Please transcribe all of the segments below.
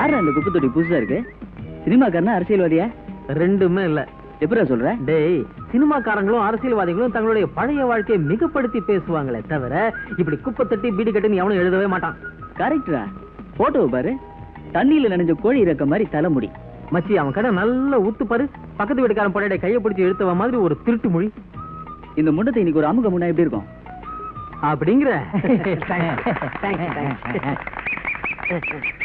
யாரா அந்த குப்பை தொட்டி புதுசா இருக்கு? சினிமாக்காரனா அரசியல்வாதியா? ரெண்டுமே இல்ல. எப்படா சொல்ற? டேய் சினிமாக்காரங்களும் அரசியல்வாதிகளும் தங்களுடைய பழைய வாழ்க்கையை மிகப்படுத்தி பேசுவாங்களே தவிர இப்படி குப்பை தட்டி பீடி கட்டுன்னு எவனும் எழுதவே மாட்டான். கரெக்டா போட்டோ பாரு. தண்ணியில நனைஞ்ச கோழி இறக்க மாதிரி தலைமுடி. மச்சி அவன் கடை நல்ல உத்து பாரு. பக்கத்து வீட்டுக்காரன் படையடை கையை பிடிச்சி இழுத்தவ மாதிரி ஒரு திருட்டு மொழி. இந்த முண்டத்தை இன்னைக்கு ஒரு அமுக முன்னா எப்படி இருக்கும்? அப்படிங்கிற.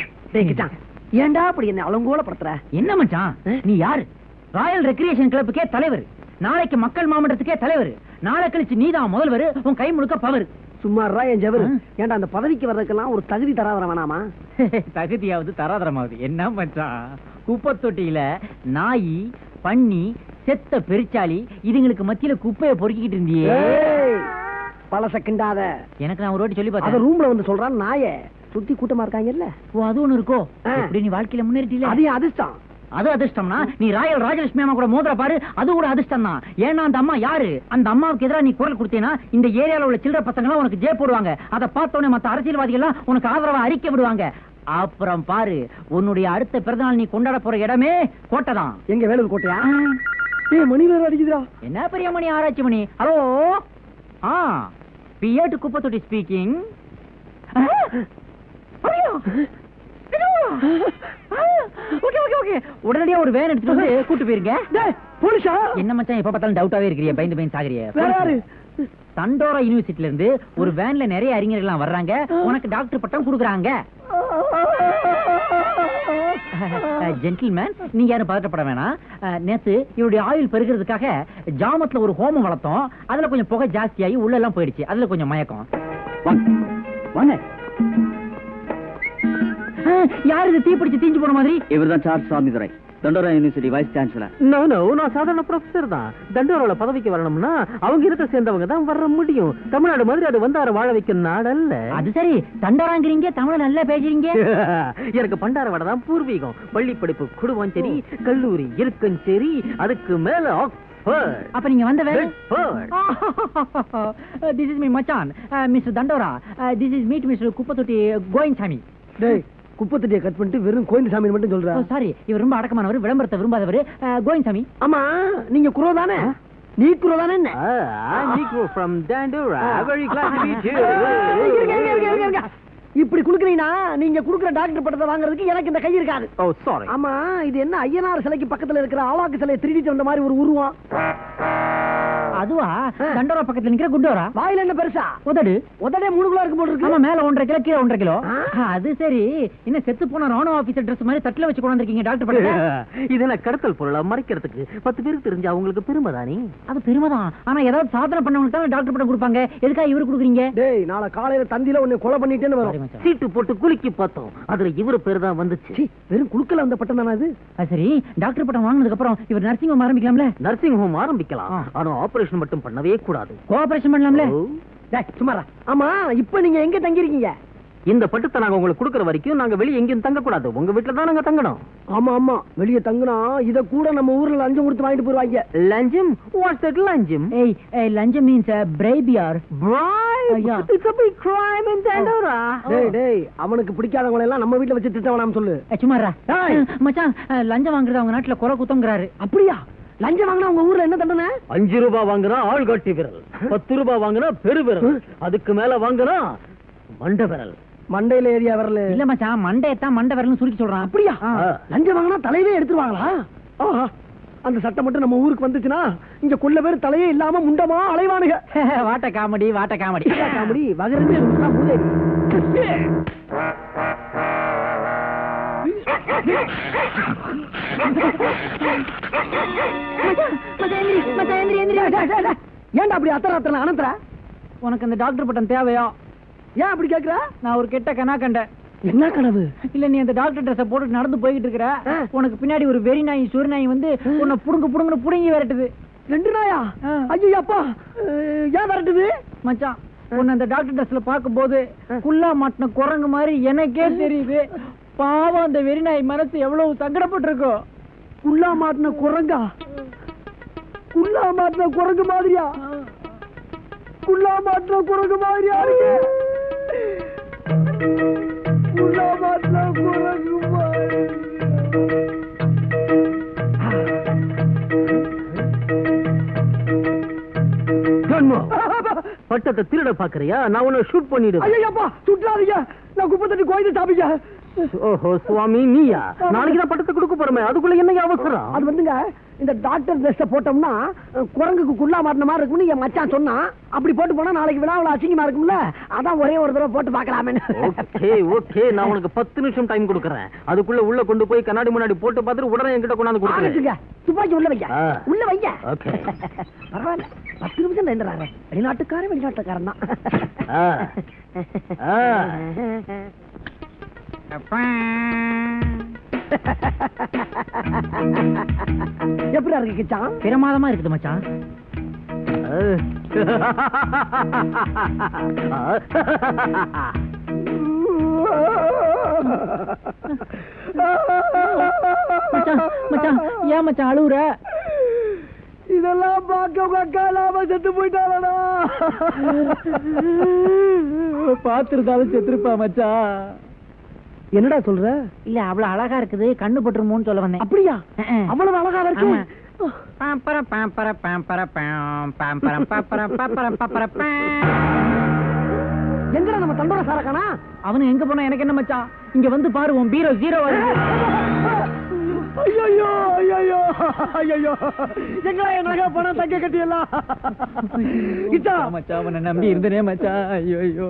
ஏன்டா அப்படி என்ன அலங்கோலப்படுத்துற? என்ன மச்சான்? நீ யாரு? ராயல் ரெக்ரியேஷன் கிளப்புக்கே தலைவர். நாளைக்கு மக்கள் மாமன்றத்துக்கே தலைவர். நாளை கழிச்சு நீதான் முதல்வர். உன் கை முழுக்க பவர். சும்மாறா என் ஜவரு. ஆ. ஏன்டா அந்த பதவிக்கு வர்றதுக்கெல்லாம் ஒரு தகுதி தராதரம் வேணாமா தகுதியாவது தராதரமாவது. என்ன மச்சான்? குப்பை தொட்டியில நாய் பன்னி செத்த பெருச்சாளி இதுங்களுக்கு மத்தியில குப்பையை பொறுக்கிட்டு இருந்தியே. பழச கிண்டாத. எனக்கு நான் ஒரு வாட்டி சொல்லி பார்த்தேன். ரூம்ல வந்து சொல்றான் நாயே. சுத்தி கூட்டமா இருக்காங்கல்ல? ஓ அது ஒண்ணு இருக்கோ? ஆ. எப்படி நீ வாழ்க்கையில முன்னேறிட்டீல அது அதிர்ஷ்டம். அது அதிர்ஷ்டம்னா நீ ராயல் ராஜலட்சுமி அம்மா கூட மோதிர பாரு அது கூட அதிர்ஷ்டம் தான் ஏன்னா அந்த அம்மா யாரு? அந்த அம்மாவுக்கு எதிராக நீ குரல் கொடுத்தீனா இந்த ஏரியால உள்ள சில்லற பசங்க எல்லாம் உனக்கு ஜே போடுவாங்க. அதை பார்த்த உடனே மத்த அரசியல்வாதிகள் எல்லாம் உனக்கு ஆதரவா அறிக்கை விடுவாங்க. அப்புறம் பாரு உன்னுடைய அடுத்த பிறந்தநாள் நீ கொண்டாட போற இடமே கோட்டை தான். எங்க வேலூர் கோட்டையா? ஏய் மணி வேற அடிக்குதுடா. என்ன பெரிய மணி ஆராய்ச்சி மணி? ஹலோ? ஆ. பிஏட்டு குப்பை தொட்டி ஸ்பீக்கிங் ஓகே ஓகே ஓகே. உடனடியா ஒரு வேன் எடுத்துட்டு வந்து கூட்டு போயிருங்க. போலீஸா? என்ன மச்சான் எப்ப பார்த்தாலும் டவுட்டாவே இருக்கிறிய பயந்து பயந்து சாகுறிய வேற யாரு? தண்டோரா யூனிவர்சிட்டில இருந்து ஒரு வேன்ல நிறைய அறிஞர்கள் வர்றாங்க. உனக்கு டாக்டர் பட்டம் கொடுக்குறாங்க. ஜென்டில்மேன் நீங்க யாரும் பதட்டப்பட வேணாம். நேத்து இவருடைய ஆயுள் பெருகிறதுக்காக ஜாமத்துல ஒரு ஹோமம் வளர்த்தோம். அதுல கொஞ்சம் புகை ஜாஸ்தியாகி உள்ள எல்லாம் போயிடுச்சு. அதுல கொஞ்சம் மயக்கம். வாங்க. யாரு இது தீப்பிடிச்சு தீஞ்சு போன மாதிரி? இவர்தான் Charles Samidurai. Thandora university vice chancellor no no நான் சாதாரண ப்ரொஃபசர் தான். தண்டோரோல பதவிக்கு வரணும்னா அவங்க இடத்தை சேர்ந்தவங்க தான் வர முடியும். தமிழ்நாடு மாதிரி அது வந்தார வாழ வைக்க நாடல்ல. அது சரி தண்டோராங்கிறீங்க தமிழ் நல்லா பேசுறீங்க. எனக்கு பண்டார வடை தான் பூர்வீகம். பள்ளி படிப்பு குடும்பம் சரி கல்லூரி இருக்கும் சரி அதுக்கு மேல அப்ப நீங்க வந்த வேலை. திஸ் இஸ் மீ மச்சான். Mister Thandora. This is meet mister Kuppathotti going சாமி டேய் குப்பத்தட்டியை கட் பண்ணிட்டு வெறும் கோயில் சாமி மட்டும் சொல்ற. சாரி இவர் ரொம்ப அடக்கமானவர் விளம்பரத்தை விரும்பாதவர் கோயின் சாமி ஆமா நீங்க குரோ தானே? நீ குரோ தானே என்ன? I'm Nico from Dandora. Very glad to meet you. இருங்க, இருங்க, இருங்க, இருங்க, இருங்க. இப்படி குடுக்குறீங்கன்னா நீங்க குடுக்குற டாக்டர் பட்டத்தை வாங்குறதுக்கு எனக்கு இந்த கை இருக்காது. Oh, sorry. ஆமா இது என்ன ஐயனார் சிலைக்கு பக்கத்துல இருக்கிற ஆளாக்கு சிலையை திருடிட்டு வந்த மாதிரி ஒரு உருவம். அதுவா? தண்டோரா பக்கத்துல நிக்கிற குண்டோரா வாயில என்ன பெருசா? உதடு. உதடே மூணு கிலோ இருக்கு போல ஆமா இருக்கு மேல ஒன்றரை கிலோ கீழே ஒன்றரை கிலோ. அது சரி. என்ன செத்து போன ராணுவ ஆபீசர் ட்ரெஸ் மாதிரி தட்டுல வச்சு கொண்டு வந்திருக்கீங்க டாக்டர் பட்டத்தை இது என்ன கடத்தல் பொருளா? மறைக்கிறதுக்கு பத்து பேருக்கு தெரிஞ்சு அவங்களுக்கு பெருமை தானே? அது பெருமைதான் ஆனா ஏதாவது சாதனை பண்ணவங்களுக்கு தான் டாக்டர் பட்டம் கொடுப்பாங்க. எதுக்காக இவரு கொடுக்குறீங்க? டேய் நாளை காலையில தந்தியில உன்னை கொலை பண்ணிட்டேன்னு வரும். சீட்டு போட்டு குலுக்கி பார்த்தோம். அதுல இவரு பேர் தான் வந்துச்சு. வெறும் குடுக்கல அந்த பட்டம் தானே அது? சரி. டாக்டர் பட்டம் வாங்கினதுக்கு அப்புறம் இவர் நர்சிங் ஹோம் ஆரம்பிக்கலாம்ல? நர்சிங் ஹோம் ஆரம்பிக்கலாம். ஆனா ஆபரேஷன் மட்டும் பண்ணவே கூடாது. கோஆபரேஷன் பண்ணலாம்ல? சும்மாரா ஆமா இப்ப நீங்க எங்க தங்கி இருக்கீங்க இந்த பட்டத்தை நாங்க உங்களுக்கு கொடுக்கற வரைக்கும் நாங்க வெளிய எங்கேயும் தங்க கூடாது உங்க வீட்டுல தான் நாங்க தங்கணும். ஆமா ஆமா. வெளிய தங்குனா இத கூட நம்ம ஊர்ல லஞ்சம் கொடுத்து வாங்கிட்டு போயிருவாங்க. லஞ்சம்? வாட்ஸ் தட் லஞ்சம்? ஏய் லஞ்சம் means bribery Bribe? Yeah. It's a big crime in Dandora. டேய் டேய் அவனுக்கு பிடிக்காதவங்களை எல்லாம் நம்ம வீட்ல வச்சு திட்ட வேணாம் சொல்லு சும்மாரா ஏய். மச்சான் லஞ்சம் வாங்குறது அவங்க நாட்டுல குறை குத்தங்கிறாரு அப்படியா? லஞ்சம் வாங்கினா உங்க ஊர்ல என்ன தண்டனை? அஞ்சு ரூபாய் வாங்குனா ஆள் காட்டி விரல் பத்து ரூபாய் வாங்குனா பெரு விரல் அதுக்கு மேல வாங்குனா மண்ட விரல். மண்டையில ஏரியா வரல? இல்ல மச்சான் மண்டையத்தான் மண்டை வரலன்னு சுருக்கி சொல்றான். அப்படியா. லஞ்சம் வாங்கினா தலையவே எடுத்துருவாங்களா. அந்த சட்டம் மட்டும் நம்ம ஊருக்கு வந்துச்சுன்னா இங்க கொள்ள பேர் தலையே இல்லாம முண்டமா அலைவானுங்க வாட்ட காமெடி வாட்ட காமெடி. காமெடி வகரந்து சொன்னா ஏன்டா அப்படி உனக்கு அந்த டாக்டர் பட்டம் தேவையா? ஏன் அப்படி கேக்குற? நான் ஒரு கெட்ட கனா கண்டேன் என்ன கனவு? இல்ல நீ அந்த டாக்டர் ட்ரெஸ் போட்டு நடந்து போய்கிட்டு இருக்கிற. உனக்கு பின்னாடி ஒரு வெறி நாய் சுரு நாய் வந்து உன்னை புடுங்க புடுங்கன்னு புடுங்கி விரட்டுது. ரெண்டு நாயா. ஐயோ அப்பா. ஏன் வரட்டுது? மச்சான் உன்னை அந்த டாக்டர் ட்ரெஸ்ல பாக்கும்போது குல்லா மாட்டின குரங்கு மாதிரி எனக்கே தெரியுது. பாவம் அந்த வெறிநாய் மனசு எவ்வளவு சங்கடப்பட்டிருக்கோம் குள்ளா மாட்டின குரங்கா? குள்ளா மாட்டின குரங்கு மாதிரியா? குள்ளா மாட்டின குரங்கு மாதிரியா இருக்கு? குள்ளா மாட்டின குரங்கு பட்டத்தை திருட பாக்குறியா? நான் உன்னை ஷூட் பண்ணிடுவேன். ஐயப்பா சுட்டாதீங்க. நான் குப்பை தட்டி கோயில் சாப்பிங்க ஓஹோ சுவாமி நீயா? நாளைக்கு தான் பட்டத்தை கொடுக்க போறமே. அதுக்குள்ள என்ன அவசரம்? அது வந்துங்க இந்த டாக்டர் ட்ரெஸ்ஸ போட்டோம்னா குரங்குக்கு குள்ளா மாட்டின மாதிரி இருக்கும்னு என் மச்சான் சொன்னான். அப்படி போட்டு போனா நாளைக்கு விழாவில் அசிங்கமா இருக்கும்ல அதான் ஒரே ஒரு தடவை போட்டு பார்க்கலாமே ஓகே ஓகே. நான் உனக்கு பத்து நிமிஷம் டைம் கொடுக்கறேன். அதுக்குள்ள உள்ள கொண்டு போய் கண்ணாடி முன்னாடி போட்டு பார்த்துட்டு உடனே என்கிட்ட கொண்டாந்து ஆகட்டுங்க துப்பாக்கி உள்ள வைங்க. உள்ள வைங்க. ஓகே. பரவாயில்ல. பத்து நிமிஷம் நின்றுறாரு. வெளிநாட்டுக்காரன் வெளிநாட்டுக்காரன் தான். எப்படி இருக்கு கிச்சான் பிரமாதமா இருக்குது மச்சான். மச்சான் மச்சான் ஏன் மச்சான் அழுவுற? இதெல்லாம் பார்க்க உங்க அக்கா இல்லாம செத்து போயிட்டாளடா. பாத்துருந்தாலும் செத்துருப்பா மச்சான். என்னடா சொல்ற? இல்ல அவ்வளவு அழகா இருக்குது கண்ணு பட்டுருமோன்னு சொல்ல வந்தேன். அப்படியா. அவ்வளவு அழகா இருக்கு. எங்கடா நம்ம தண்டோர சாரக்கானா அவனு எங்க போனா எனக்கு என்ன மச்சான்? இங்க வந்து பாரு உன் பீரோ ஜீரோ ஐயோ ஐயோ. ஐயோ எங்கடா என் நகை பணம் தங்க கட்டி எல்லாம் கிட்டா? மச்சான் உன்னை நம்பி இருந்தனே மச்சான். ஐயோ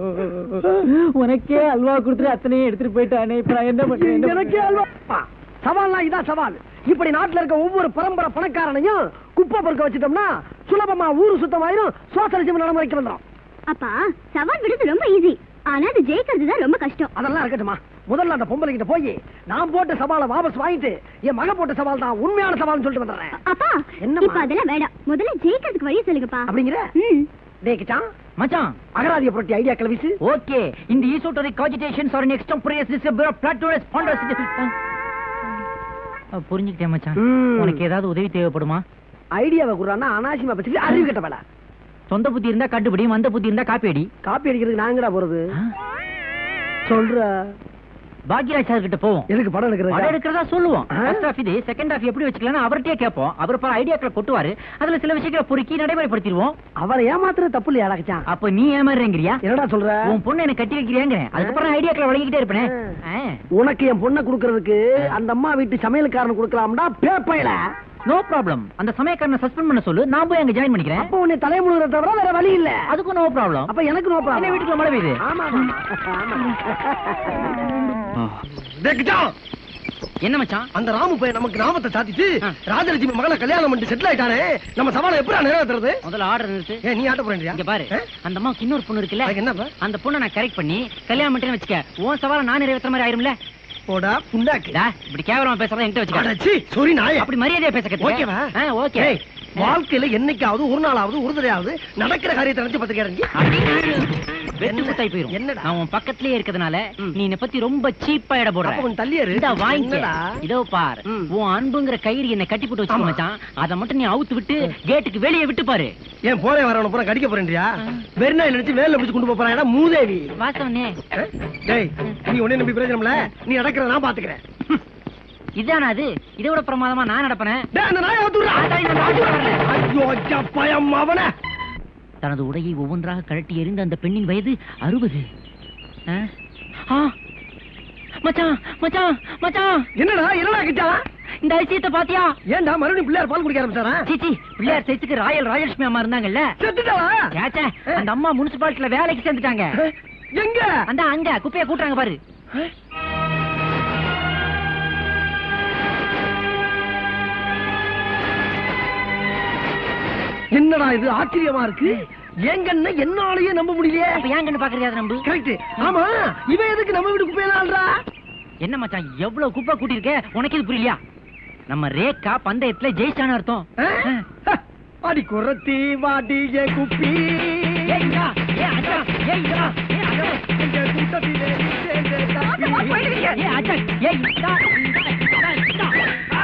உனக்கே அல்வா கொடுத்துட்டு அத்தனையும் எடுத்துட்டு போயிட்டானே. இப்ப நான் என்ன பண்றேன் என்ன எனக்கே? அல்வா. சவால்னா இதான் சவால். இப்படி நாட்டுல இருக்க ஒவ்வொரு பரம்பரை பணக்காரனையும் குப்பை பொறுக்க வச்சிட்டோம்னா சுலபமா ஊரு சுத்தமாயிரும் சோசலிசம் நடைமுறைக்கு வந்துடும் அப்பா சவால் விடுறது ரொம்ப ஈஸி ஆனா அது ஜெயிக்கிறது தான் ரொம்ப கஷ்டம். அதெல்லாம் இருக்கட்டுமா முதல்ல அந்த பொம்பளை கிட்ட போய் நான் போட்ட சவாலை வாபஸ் வாங்கிட்டு என் மக போட்ட சவால் தான் உண்மையான சவால்னு சொல்லிட்டு வந்துடுறேன். அப்பா என்னம்மா? இப்ப அதெல்லாம் வேண்டாம் முதல்ல ஜெயிக்கிறதுக்கு வழி சொல்லுங்கப்பா. அப்படிங்கிற? கிச்சான் மச்சான் அகராதிய புரட்டி ஐடியா கிளவிச்சு ஓகே இந்த ஈசோட்டரிக் காஜிடேஷன்ஸ் ஆர் எக்ஸ்டெம்பரேஸ் பிளாட்டோரஸ் பாண்டஸ் புரிஞ்சுக்கிட்டேன் மச்சான். உனக்கு ஏதாவது உதவி தேவைப்படுமா? ஐடியாவை குடுறான்னா அனாவசியமா பத்தி அறிவு கட்ட வேலை. சொந்த புத்தி இருந்தா கண்டுபிடி வந்த புத்தி இருந்தா காப்பி அடி. காப்பி அடிக்கிறதுக்கு நாங்கடா போறது? சொல்ற. பாக்யராஜ் சார் கிட்ட போவோம். எதுக்கு படம் படம் எடுக்கிறது சொல்லுவோம்? ஃபர்ஸ்ட் இது செகண்ட் ஆஃப் எப்படி வச்சுக்கலாம் அவர்கிட்டயே கேட்போம். அவர் பல ஐடியாக்களை கொட்டுவாரு. அதுல சில விஷயங்களை பொறுக்கி நடைமுறைப்படுத்திடுவோம். அவரை ஏமாத்துறது தப்பு இல்லையா கிச்சான் அப்ப நீ ஏமாறுறேங்கிறியா என்னடா சொல்ற? உன் பொண்ணு எனக்கு கட்டி வைக்கிறியாங்கிறேன் அதுக்கப்புறம் ஐடியாக்களை வழங்கிக்கிட்டே இருப்பேன். உனக்கு என் பொண்ணை குடுக்கறதுக்கு அந்த அம்மா வீட்டு சமையல்காரன் குடுக்கலாம்டா பேப்பையில. நோ ப்ராப்ளம் அந்த சமயக்காரனை சஸ்பெண்ட் பண்ண சொல்லு. நான் போய் அங்க ஜாயின் பண்ணிக்கிறேன். அப்ப உன்னை தலைமுழுகிற தவிர வேற வழி இல்ல. அதுக்கும் நோ ப்ராப்ளம் அப்ப எனக்கு நோ ப்ராப்ளம் வீட்டுக்குள்ள மழை பெய்யுது? ஆமா என்ன மச்சான்? அந்த ராமு பையன் நமக்கு நாமத்தை சாத்திட்டு. ராஜலட்சுமி மகளை கல்யாணம் பண்ணிட்டு செட்டில் ஆயிட்டானே நம்ம சவாலை எப்படி நிறைவேற்றுறது முதல்ல ஆர்டர் நிறுத்து. ஏன் நீ ஆட்ட போறேன்றியா இங்க பாரு? அந்த அம்மாவுக்கு இன்னொரு பொண்ணு இருக்குல்ல? அதுக்கு என்னப்பா அந்த பொண்ணை நான் கரெக்ட் பண்ணி கல்யாணம் பண்ணிட்டேன்னு வச்சுக்க உன் சவாலை நான் நிறைவேற்ற மாதிரி ஆயிரும்ல? போடா புண்டாக்கு டா, இப்படி கேவலமா பேசுறதா என்கிட்ட வச்சுக்க. அடச்சி சொரி நாயே. அப்படி மரியாதையா பேச ஓகேவா? ஓகே. வாழ்க்கையில என்னைக்காவது ஒரு நாளாவது ஒரு தடையாவது நடக்கிற காரியத்தை நினைச்சு பாத்துக்கிறேன் வெட்டு குத்தாய் போயிரும். என்னடா? நான் உன் பக்கத்துலயே இருக்கிறதுனால. நீ என்ன பத்தி ரொம்ப சீப்பா இட போடுற. அப்ப கொஞ்சம் தள்ளியே இரு. இந்தா வாங்கிக்க. என்னடா? இதோ பார். உன் அன்புங்கிற கயிறு என்ன கட்டி போட்டு ஆமா. மச்சான். அத மட்டும் நீ அவுத்து விட்டு கேட்டுக்கு வெளியே விட்டு பாரு. ஏன் போறேன் வரவன பூரா கடிக்க போறேன்றியா? வெறுநாய் நினைச்சு வேலை பிடிச்சு கொண்டு போறான் மூதேவி. வாசவனே? டேய் நீ உன்னை நம்பி பிரயோஜனம்ல நீ நடக்கிறத நான் பாத்துக்கிறேன். இதானா அது? இதை விட பிரமாதமா நான் நடப்பேன். தனது உடையை ஒவ்வொன்றாக கழட்டி எறிந்த அந்த பெண்ணின் வயது அறுபது. மச்சான் மச்சான் மச்சான்! என்னடா என்னடா கிட்டா இந்த அதிசயத்தை பாத்தியா? ஏன்டா மறுபடியும் பிள்ளையார் பால் குடிக்க ஆரம்பிச்சாரா? சீச்சி பிள்ளையார் சைஸுக்கு ராயல் ராஜலட்சுமி அம்மா இருந்தாங்கல்ல? செத்துட்டாளா? அந்த அம்மா முனிசிபாலிட்டில வேலைக்கு சேர்ந்துட்டாங்க. எங்க? அந்த அங்க குப்பைய கூட்டுறாங்க பாரு. என்னடா இது ஆச்சரியமா இருக்கு? எங்கன்னு என்னாலயே நம்ப முடியலையே அப்ப ஏன் கண்ணு பாக்குறியா அதை நம்பு கரெக்ட் ஆமா இவன் எதுக்கு நம்ம வீட்டு குப்பையில ஆள்றா என்ன மச்சான் எவ்வளவு குப்பை கூட்டியிருக்க உனக்கு இது புரியலையா நம்ம ரேகா பந்தயத்துல ஜெயிச்சான்னு அர்த்தம்? அடி குரத்தி வாடி ஏ குப்பி வா. ஏய், அச்சா. வா. ஏய், அச்சா. எங்க கூட்டத்திலே சேர்ந்த. ஏய், அச்சா. இந்தா.